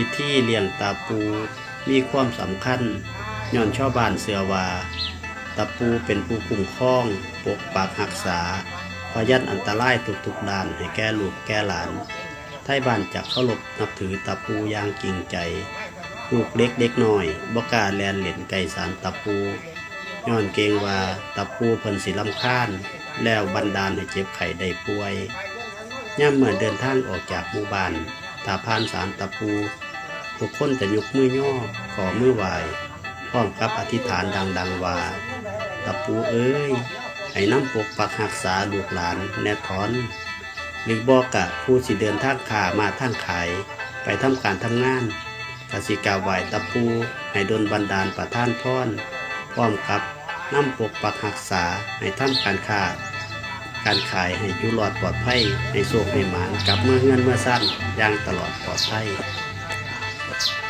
พิธีเลี้ยงตาปูมีความสำคัญย้อนชาวบ้านเสือว่าตาปูเป็นผู้คุ้มครอง ปกปักรักษาพยันอันตรายทุกๆด้านให้แก่ลูกแก่หลาน ไทยบ้านจักเคารพนับถือตาปูอย่างจริงใจ ลูกเล็กเด็กน้อยบกาแลนเล่นไก่สารตาปูย้อนเกงว่าตาปูเพิ่นสิลำคาญแล้วบันดาลให้เจ็บไข้ได้ป่วยย่ามเมื่อเดินทางออกจากหมู่บ้านตาพานสารตาปู ทุกคนจะยกมือย่อขอมือไหวพร้อมกับอธิษฐานดัง ๆ ว่าตาปูเอ้ยให้น้ำปกปักหักษาลูกหลานแน่ทอน หรือบอกกะผู้สิเดินทางขามาทางขาย ไปทำการทำงานกสิกาไหวตะปูให้ดนบันดาลประท่านพรพร้อมกับน้ำปกปักหักษาให้ทำการค้าการขายให้ยุรอดปลอดภัยให้โชคให้หมานกลับเมื่อเงินเมื่อสั้นอย่างตลอดปลอดภัย Thank you.